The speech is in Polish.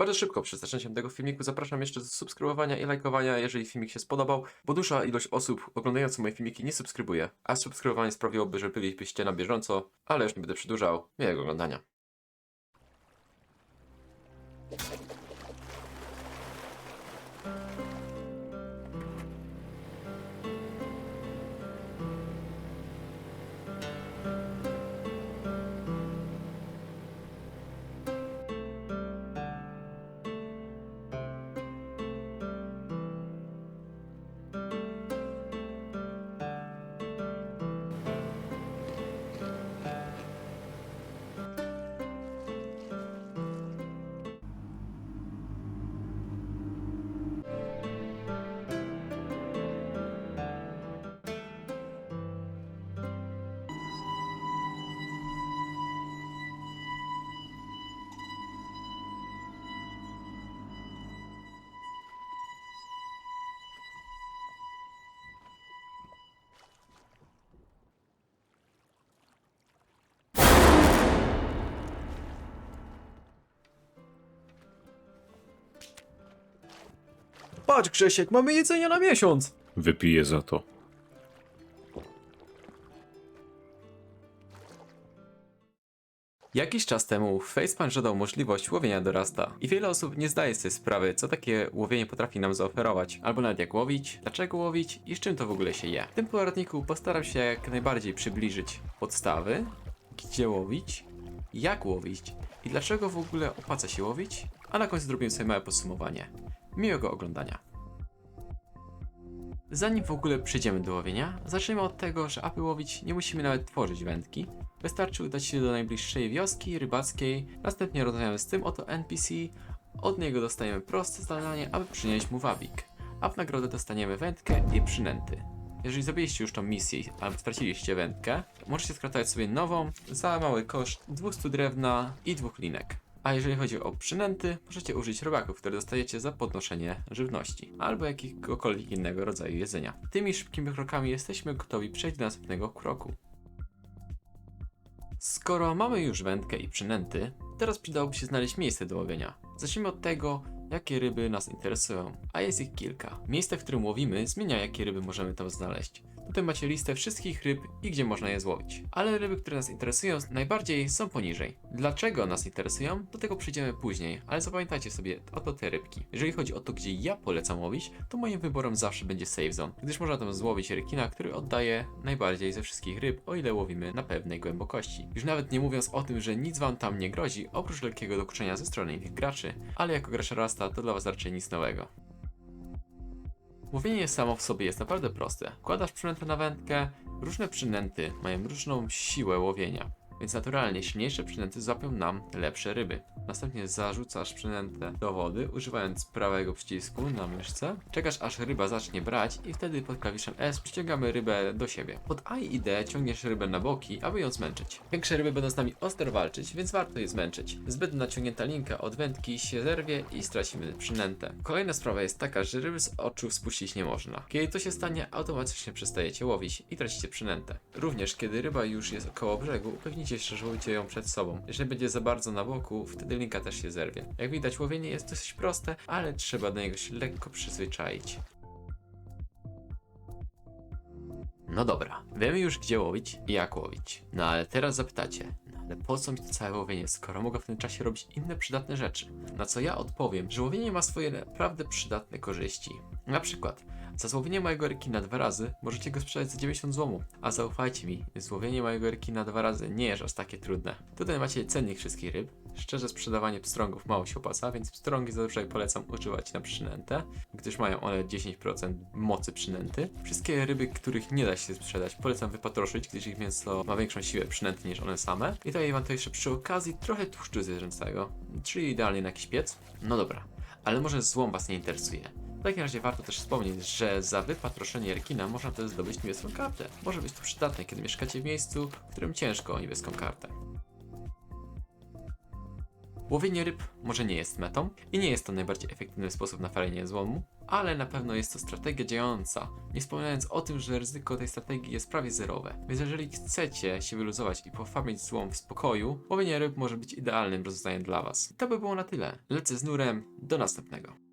Bardzo szybko przed zaczęciem tego filmiku zapraszam jeszcze do subskrybowania i lajkowania, jeżeli filmik się spodobał, bo duża ilość osób oglądających moje filmiki nie subskrybuje, a subskrybowanie sprawiłoby, że bylibyście na bieżąco, ale już nie będę przedłużał. Miłego oglądania. Patrz Grzesiek, mamy jedzenie na miesiąc! Wypiję za to. Jakiś czas temu Facepan żądał możliwość łowienia do rasta i wiele osób nie zdaje sobie sprawy, co takie łowienie potrafi nam zaoferować, albo nawet jak łowić, dlaczego łowić i z czym to w ogóle się je. W tym poradniku postaram się jak najbardziej przybliżyć podstawy, gdzie łowić, jak łowić i dlaczego w ogóle opłaca się łowić, a na końcu zrobimy sobie małe podsumowanie. Miłego oglądania. Zanim w ogóle przejdziemy do łowienia, zacznijmy od tego, że aby łowić nie musimy nawet tworzyć wędki. Wystarczy udać się do najbliższej wioski rybackiej, następnie rozmawiamy z tym oto NPC, od niego dostajemy proste zadanie, aby przynieść mu wabik, a w nagrodę dostaniemy wędkę i przynęty. Jeżeli zrobiliście już tą misję albo straciliście wędkę, możecie skratować sobie nową za mały koszt 200 drewna i dwóch linek. A jeżeli chodzi o przynęty, możecie użyć robaków, które dostajecie za podnoszenie żywności albo jakiegokolwiek innego rodzaju jedzenia. Tymi szybkimi krokami jesteśmy gotowi przejść do następnego kroku. Skoro mamy już wędkę i przynęty, teraz przydałoby się znaleźć miejsce do łowienia. Zacznijmy od tego, jakie ryby nas interesują, a jest ich kilka. Miejsce, w którym łowimy, zmienia jakie ryby możemy tam znaleźć. Tutaj macie listę wszystkich ryb i gdzie można je złowić. Ale ryby, które nas interesują najbardziej są poniżej. Dlaczego nas interesują? Do tego przyjdziemy później, ale zapamiętajcie sobie oto te rybki. Jeżeli chodzi o to, gdzie ja polecam łowić, to moim wyborem zawsze będzie Safe Zone, gdyż można tam złowić rekina, który oddaje najbardziej ze wszystkich ryb, o ile łowimy na pewnej głębokości. Już nawet nie mówiąc o tym, że nic wam tam nie grozi, oprócz lekkiego dokuczenia ze strony innych graczy, ale jako gracz To dla was raczej nic nowego. Łowienie samo w sobie jest naprawdę proste. Wkładasz przynętę na wędkę, różne przynęty mają różną siłę łowienia, więc naturalnie silniejsze przynęty złapią nam lepsze ryby. Następnie zarzucasz przynętę do wody, używając prawego przycisku na myszce. Czekasz aż ryba zacznie brać i wtedy pod klawiszem S przyciągamy rybę do siebie. Pod A i D ciągniesz rybę na boki, aby ją zmęczyć. Większe ryby będą z nami ostro walczyć, więc warto je zmęczyć. Zbyt naciągnięta linka od wędki się zerwie i stracimy przynętę. Kolejna sprawa jest taka, że ryby z oczu spuścić nie można. Kiedy to się stanie, automatycznie przestajecie łowić i tracicie przynętę. Również kiedy ryba już jest koło brzegu, upewnijcie że łowicie ją przed sobą. Jeżeli będzie za bardzo na boku, wtedy linka też się zerwie. Jak widać, łowienie jest dosyć proste, ale trzeba do niego się lekko przyzwyczaić. No dobra, wiemy już gdzie łowić i jak łowić. No ale teraz zapytacie, no ale po co mi to całe łowienie, skoro mogę w tym czasie robić inne przydatne rzeczy? Na co ja odpowiem, że łowienie ma swoje naprawdę przydatne korzyści. Na przykład, za złowienie mojego rekina dwa razy możecie go sprzedać za 90 złomów. A zaufajcie mi, złowienie mojego rekina dwa razy nie jest aż takie trudne. Tutaj macie cennik wszystkich ryb. Szczerze sprzedawanie pstrągów mało się opłaca, więc pstrągi zazwyczaj polecam używać na przynętę, gdyż mają one 10% mocy przynęty. Wszystkie ryby, których nie da się sprzedać, polecam wypatroszyć, gdyż ich mięso ma większą siłę przynęty niż one same. I daję wam to jeszcze przy okazji trochę tłuszczu zwierzęcego, czyli idealnie na jakiś piec. No dobra, ale może złom was nie interesuje. W takim razie warto też wspomnieć, że za wypatroszenie rekina można też zdobyć niebieską kartę. Może być to przydatne, kiedy mieszkacie w miejscu, w którym ciężko o niebieską kartę. Łowienie ryb może nie jest metą i nie jest to najbardziej efektywny sposób na falenie złomu, ale na pewno jest to strategia działająca, nie wspominając o tym, że ryzyko tej strategii jest prawie zerowe. Więc jeżeli chcecie się wyluzować i pofarmić złom w spokoju, łowienie ryb może być idealnym rozwiązaniem dla Was. To by było na tyle. Lecę z nurem, do następnego.